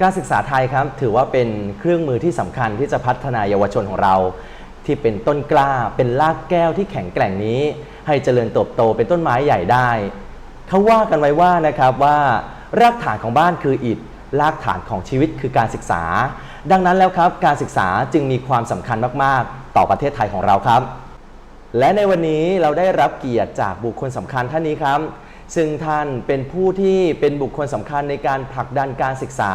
การศึกษาไทยครับถือว่าเป็นเครื่องมือที่สำคัญที่จะพัฒนายเยาวชนของเรา ที่เป็นต้นกล้าเป็นรากแก้วที่แข็งแกร่งนี้ ให้เจริญเติบโตเป็นต้นไม้ใหญ่ได้เขาว่ากันไว้ว่านะครับว่ารากฐานของบ้านคืออิฐรากฐานของชีวิตคือการศึกษา ดังนั้นแล้วครับ การศึกษาจึงมีความสำคัญมาก ๆ ต่อประเทศไทยของเราครับ และในวันนี้เราได้รับเกียรติจากบุคคลสำคัญท่านนี้ครับ ซึ่งท่านเป็นผู้ที่เป็นบุคคลสำคัญในการผลักดันการศึกษา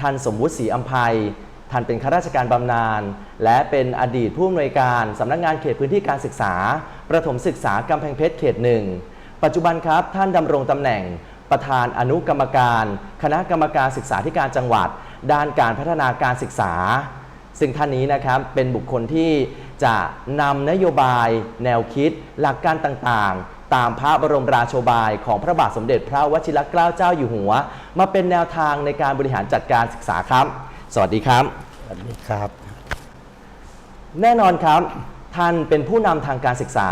ท่านสมวุฒิศรีอัมภัยท่านเป็นข้าราชการบำนาญและเป็นอดีตผู้อำนวยการสำนักงานเขตพื้นที่การศึกษา ประถมศึกษากำแพงเพชรเขตหนึ่งปัจจุบันครับท่านดำรงตำแหน่งประธานอนุกรรมการ คณะกรรมการศึกษาธิการจังหวัด ด้านการพัฒนาการศึกษา ซึ่งท่านนี้นะครับเป็นบุคคลที่จะนำนโยบาย แนวคิด หลักการต่างๆ ตามพระบรมราโชบายของพระบาทสมเด็จพระวชิรเกล้าเจ้าอยู่หัว มาเป็นแนวทางในการบริหารจัดการศึกษาครับ สวัสดีครับ สวัสดีครับ แน่นอนครับ ท่านเป็นผู้นำทางการศึกษา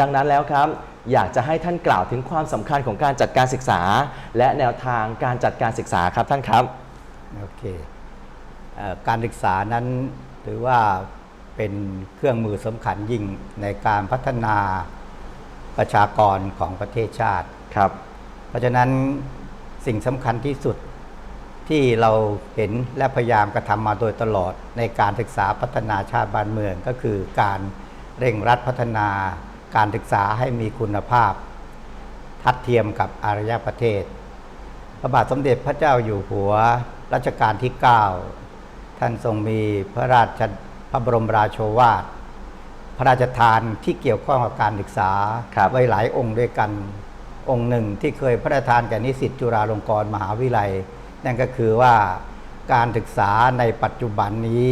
ดังนั้นแล้วครับ อยากจะให้ท่านกล่าวถึงความสำคัญของการจัดการศึกษา และแนวทางการจัดการศึกษาครับท่านครับโอเคเอ่อการศึกษานั้นถือว่าเป็นเครื่องมือสำคัญยิ่งในการพัฒนา ประชากรของประเทศชาติ ครับ เพราะฉะนั้นสิ่งสำคัญที่สุดที่เราเห็นและพยายามกระทำมาโดยตลอดในการศึกษาพัฒนาชาติบ้านเมืองก็คือการเร่งรัดพัฒนาการศึกษาให้มีคุณภาพ ทัดเทียมกับอารยประเทศ พระบาทสมเด็จพระเจ้าอยู่หัวรัชกาลที่ 9 ท่านทรงมีพระราชพระบรมราโชวาท พระราชทานที่เกี่ยวข้องกับการศึกษาครับไว้หลายองค์ด้วยกัน องค์หนึ่งที่เคยพระราชทานแก่นิสิตจุฬาลงกรณ์มหาวิทยาลัย นั่นก็คือว่าการศึกษาในปัจจุบันนี้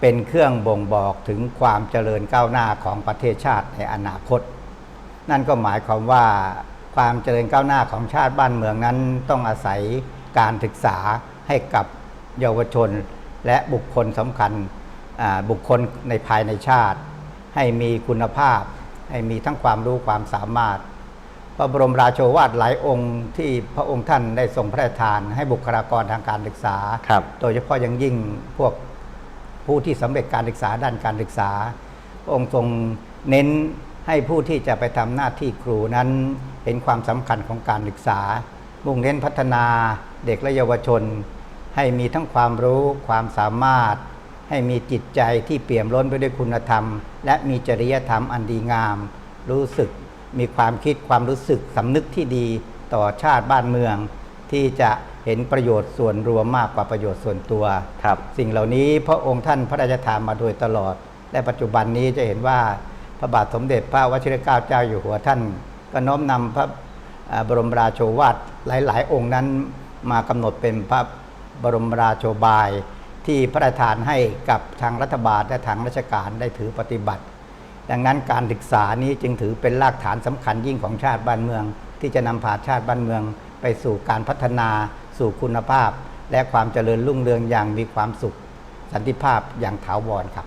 เป็นเครื่องบ่งบอกถึงความเจริญก้าวหน้าของประเทศชาติในอนาคต นั่นก็หมายความว่าความเจริญก้าวหน้าของชาติบ้านเมืองนั้นต้องอาศัยการศึกษาให้กับเยาวชน และบุคคลสำคัญอ่าบุคคลในภายในชาติ ให้มีคุณภาพ ให้มีทั้งความรู้ความสามารถ พระบรมราโชวาทหลายองค์ที่พระองค์ท่านได้ทรงพระราชทาน ให้บุคลากรทางการศึกษาครับโดยเฉพาะอย่างยิ่งพวกผู้ที่สำเร็จการศึกษาด้านการศึกษา พระองค์ทรงเน้นให้ผู้ที่จะไปทำหน้าที่ครูนั้นเห็นความสำคัญของการศึกษา มุ่งเน้นพัฒนาเด็กและเยาวชน ให้มีทั้งความรู้ความสามารถ ให้มีจิตใจที่เปี่ยมล้นไปด้วยคุณธรรม และมีจริยธรรมอันดีงาม รู้สึกมีความคิดความรู้สึกสำนึกที่ดีต่อชาติบ้านเมือง ที่จะเห็นประโยชน์ส่วนรวมมากกว่าประโยชน์ส่วนตัวครับ สิ่งเหล่านี้พระองค์ท่านพระราชทานมาโดยตลอด และปัจจุบันนี้จะเห็นว่าพระบาทสมเด็จพระวชิรเกล้าเจ้าอยู่หัวท่าน ก็น้อมนำพระอ่าบรมราโชวาทหลาย ๆ องค์นั้น มากำหนดเป็นพระบรมราโชบาย ที่พระราชทานให้กับทางรัฐบาลและทางราชการได้ถือปฏิบัติ ดังนั้นการศึกษานี้จึงถือเป็นรากฐานสำคัญยิ่งของชาติบ้านเมือง ที่จะนำพาชาติบ้านเมือง ไปสู่การพัฒนาสู่คุณภาพ และความเจริญรุ่งเรืองอย่างมีความสุข สันติภาพอย่างถาวรครับ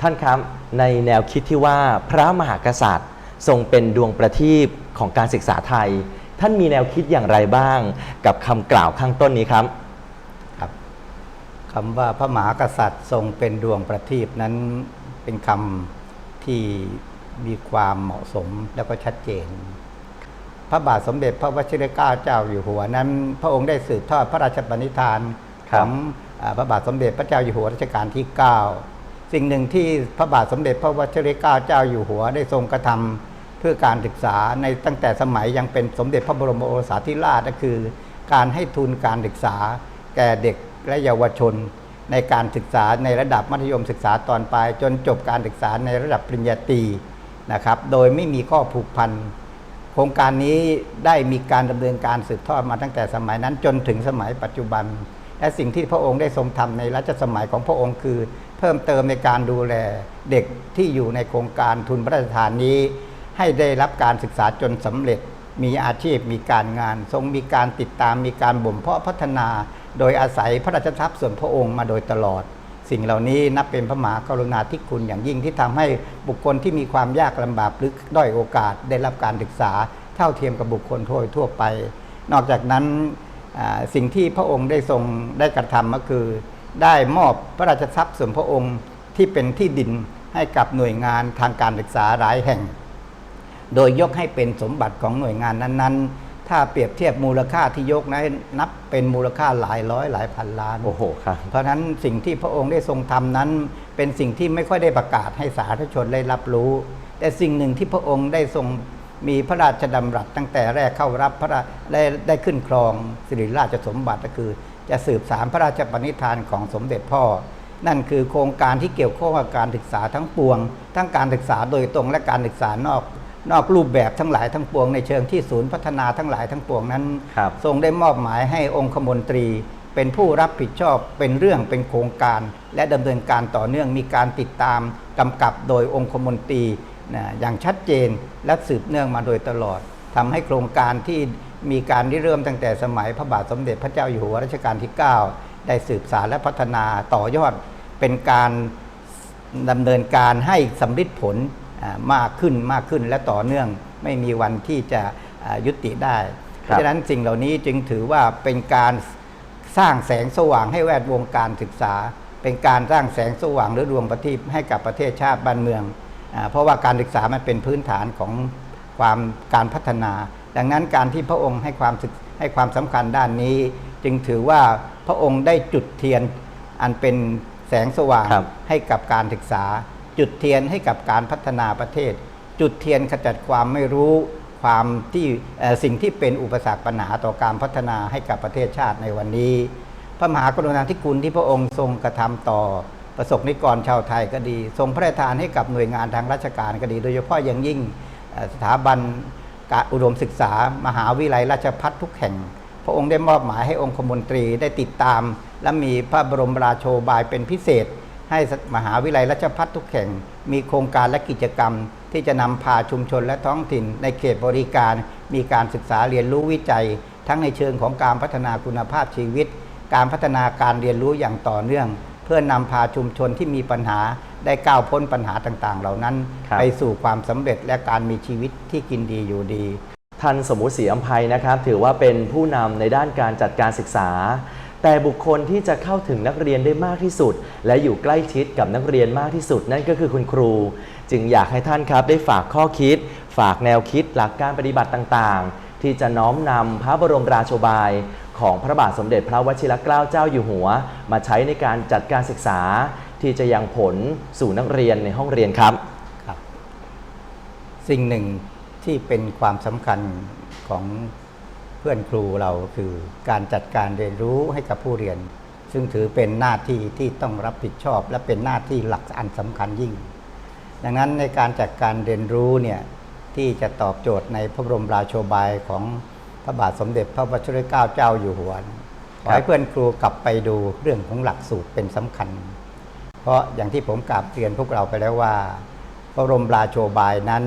ท่านครับในแนวคิดที่ว่าพระมหากษัตริย์ ทรงเป็นดวงประทีปของการศึกษาไทย ท่านมีแนวคิดอย่างไรบ้าง กับคำกล่าวข้างต้นนี้ครับ คำว่าพระมหากษัตริย์ทรงเป็นดวงประทีปนั้นเป็นคำที่มีความเหมาะสมแล้วก็ชัดเจน พระบาทสมเด็จพระวชิรเกล้าเจ้าอยู่หัวนั้น พระองค์ได้สืบทอดพระราชปณิธานคขรับองอ่าพระบาทสมเด็จพระเจ้าอยู่หัวรัชกาลที่ 9 สิ่งหนึ่งที่พระบาทสมเด็จพระวชิรเกล้าเจ้าอยู่หัวได้ทรงกระทำเพื่อการศึกษาในตั้งแต่สมัยยังเป็นสมเด็จพระบรมโอรสาธิราชก็คือ การให้ทุนการศึกษาแก่เด็ก และเยาวชน ในการศึกษาในระดับมัธยมศึกษาตอนปลาย จนจบการศึกษาในระดับปริญญาตรีนะครับ โดยไม่มีข้อผูกพันโครงการนี้ได้มีการดำเนินการสืบทอดมาตั้งแต่สมัยนั้นจนถึงสมัยปัจจุบัน และสิ่งที่พระองค์ได้ทรงทำในรัชสมัยของพระองค์คือ เพิ่มเติมในการดูแลเด็กที่อยู่ในโครงการทุนพระราชทานนี้ ให้ได้รับการศึกษาจนสำเร็จ มีอาชีพมีการงาน ทรงมีการติดตามมีการบ่มเพาะพัฒนา โดยอาศัยพระราชทรัพย์ส่วนพระองค์มาโดยตลอด สิ่งเหล่านี้นับเป็นพระมหากรุณาธิคุณอย่างยิ่งที่ทำให้บุคคลที่มีความยากลำบากหรือด้อยโอกาสได้รับการศึกษาเท่าเทียมกับบุคคลทั่วทั่วไป นอกจากนั้นสิ่งที่พระองค์ได้ทรงได้กระทำก็คือ ได้มอบพระราชทรัพย์ส่วนพระองค์ที่เป็นที่ดินให้กับหน่วยงานทางการศึกษาหลายแห่ง โดยยกให้เป็นสมบัติของหน่วยงานนั้นๆ ถ้าเปรียบเทียบมูลค่าที่ยกนั้นนับเป็นมูลค่าหลายร้อยหลายพันล้านโอ้โหครับเพราะฉะนั้นสิ่งที่พระองค์ได้ทรงทำนั้น เป็นสิ่งที่ไม่ค่อยได้ประกาศให้สาธุชนได้รับรู้ แต่สิ่งหนึ่งที่พระองค์ได้ทรงมีพระราชดำรัสตั้งแต่แรกเข้ารับพระราได้ได้ขึ้นครองสิริราชสมบัติก็คือ จะสืบสารพระราชปณิธานของสมเด็จพ่อ นั่นคือโครงการที่เกี่ยวข้องกับการศึกษาทั้งปวง ทั้งการศึกษาโดยตรงและการศึกษานอก นอกรูปแบบทั้งหลายทั้งปวงในเชิงที่ศูนย์พัฒนาทั้งหลายทั้งปวงนั้นครับทรงได้มอบหมายให้องคมนตรี เป็นผู้รับผิดชอบเป็นเรื่องเป็นโครงการ และดำเนินการต่อเนื่องมีการติดตามกำกับโดยองคมนตรีนะอย่างชัดเจนและสืบเนื่องมาโดยตลอดทำให้โครงการที่มีการริเริ่มตั้งแต่สมัยพระบาทสมเด็จพระเจ้าอยู่หัวรัชกาลที่ 9 ได้สืบสารและพัฒนาต่อยอดเป็นการดำเนินการให้สำลิดผลอ่า มากขึ้นมากขึ้นและต่อเนื่องไม่มีวันที่จะอ่ายุติได้เพครับราะฉะนั้นสิ่งเหล่านี้จึงถือว่าเป็นการสร้างแสงสว่างให้แวดวงการศึกษา เป็นการสร้างแสงสว่างหรือดวงประทีปให้กับประเทศชาติบ้านเมืองอาเพราะว่าการศึกษามันเป็นพื้นฐานของความการพัฒนา ดังนั้นการที่พระองค์ให้ความศึกให้ความสำคัญด้านนี้ จึงถือว่าพระองค์ได้จุดเทียนอันเป็นแสงสว่างครับให้กับการศึกษา จุดเทียนให้กับการพัฒนาประเทศ จุดเทียนขจัดความไม่รู้ความที่สิ่งที่เป็นอุปสรรคปัญหาต่อการพัฒนาให้กับประเทศชาติในวันนี้ พระมหากรุณาธิคุณที่พระองค์ทรงกระทำต่อประสบนิกรชาวไทยก็ดี ทรงพระราชทานให้กับหน่วยงานทางราชการก็ดี โดยเฉพาะอย่างยิ่งสถาบันการอุดมศึกษา มหาวิทยาลัยราชภัฏทุกแห่ง พระองค์ได้มอบหมายให้องคมนตรีได้ติดตาม และมีพระบรมราโชบายเป็นพิเศษ ให้มหาวิทยาลัยราชภัฏทุกแห่ง มีโครงการและกิจกรรม ที่จะนำพาชุมชนและท้องถิ่น ในเขตบริการ มีการศึกษาเรียนรู้วิจัย ทั้งในเชิงของการพัฒนาคุณภาพชีวิต การพัฒนาการเรียนรู้อย่างต่อเนื่อง เพื่อนำพาชุมชนที่มีปัญหาได้ก้าวพ้นปัญหาต่างๆ เหล่านั้นครับไปสู่ความสำเร็จและการมีชีวิตที่กินดีอยู่ดี ท่านสมมุติศรีอัมภัยนะครับ ถือว่าเป็นผู้นำในด้านการจัดการศึกษา แต่บุคคลที่จะเข้าถึงนักเรียนได้มากที่สุด และอยู่ใกล้ชิดกับนักเรียนมากที่สุด นั่นก็คือคุณครู จึงอยากให้ท่านครับได้ฝากข้อคิด ฝากแนวคิดหลักการปฏิบัติต่างๆ ที่จะน้อมนำพระบรมราโชบาย ของพระบาทสมเด็จพระวชิรเกล้าเจ้าอยู่หัว มาใช้ในการจัดการศึกษา ที่จะยังผลสู่นักเรียนในห้องเรียนครับครับสิ่งหนึ่งที่เป็นความสำคัญของ พื่อนครูเราคือการจัดการเรียนรู้ให้กับผู้เรียน ซึ่งถือเป็นหน้าที่ที่ต้องรับผิดชอบ และเป็นหน้าที่หลักอันสำคัญยิ่ง ดังนั้นในการจัดการเรียนรู้เนี่ยที่จะตอบโจทย์ในพระบรมราโชบายของพระบาทสมเด็จพระวชิรเกล้าเจ้าอยู่หัวขอให้เพื่อนครูกลับไปดูเรื่องของหลักสูตรเป็นสำคัญ เพราะอย่างที่ผมกราบเรียนพวกเราไปแล้วว่า พระบรมราโชบายนั้น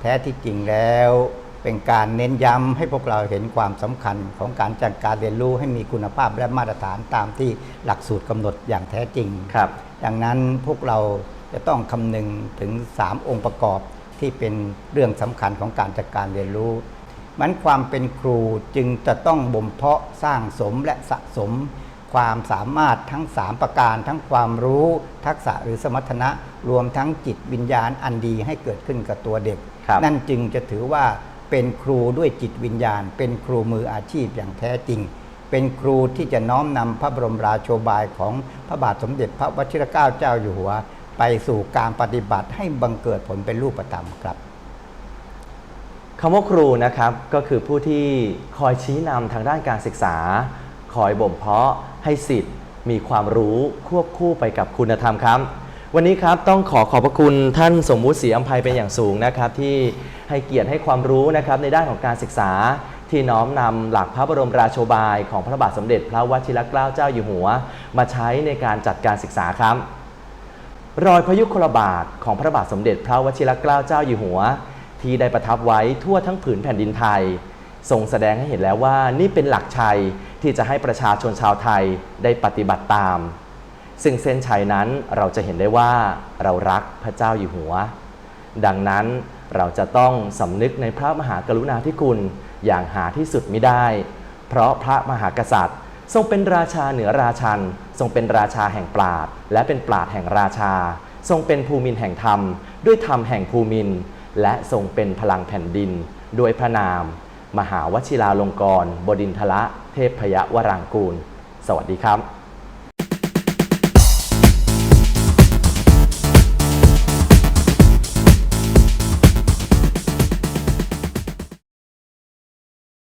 แท้ที่จริงแล้ว เป็นการเน้นย้ำให้พวกเราเห็นความสำคัญของการจัดการเรียนรู้ให้มีคุณภาพและมาตรฐานตามที่หลักสูตรกำหนดอย่างแท้จริงครับดังนั้นพวกเราจะต้องคำนึงถึง 3 องค์ประกอบที่เป็นเรื่องสำคัญของการจัดการเรียนรู้ มันความเป็นครูจึงจะต้องบ่มเพาะสร้างสมและสะสม ความสามารถทั้ง 3 ประการ ทั้งความรู้ทักษะหรือสมรรถนะ รวมทั้งจิตวิญญาณอันดีให้เกิดขึ้นกับตัวเด็กครับนั่นจึงจะถือว่า เป็นครูด้วยจิตวิญญาณ เป็นครูมืออาชีพอย่างแท้จริง เป็นครูที่จะน้อมนำพระบรมราโชบายของพระบาทสมเด็จพระวชิรเกล้าเจ้าอยู่หัว ไปสู่การปฏิบัติให้บังเกิดผลเป็นรูปธรรมครับคำว่าครูนะครับก็คือผู้ที่คอยชี้นำทางด้านการศึกษา คอยบ่มเพาะให้สิทธิ์มีความรู้ควบคู่ไปกับคุณธรรมครับ วันนี้ครับต้องขอขอบพระคุณท่านสมมุติศรีอัมภัยเป็นอย่างสูงนะครับ ที่ให้เกียรติให้ความรู้นะครับในด้านของการศึกษาที่น้อมนำหลักพระบรมราโชบาย ของพระบาทสมเด็จพระวชิรเกล้าเจ้าอยู่หัว มาใช้ในการจัดการศึกษาครับ รอยพยุคลบาทของพระบาทสมเด็จพระวชิรเกล้าเจ้าอยู่หัว ที่ได้ประทับไว้ทั่วทั้งผืนแผ่นดินไทยทรงแสดงให้เห็นแล้วว่านี่เป็นหลักชัยที่จะให้ประชาชนชาวไทยได้ปฏิบัติตาม ซึ่งเส้นชัยนั้นเราจะเห็นได้ว่าเรารักพระเจ้าอยู่หัว ดังนั้นเราจะต้องสำนึกในพระมหากรุณาธิคุณอย่างหาที่สุดมิได้ เพราะพระมหากษัตริย์ ทรงเป็นราชาเหนือราชัน ทรงเป็นราชาแห่งปราดและเป็นปราดแห่งราชา ทรงเป็นภูมินแห่งธรรม ด้วยธรรมแห่งภูมิน และทรงเป็นพลังแผ่นดิน ด้วยพระนาม มหาวชิราลงกร บดินทระเทพพยวรางกูล สวัสดีครับ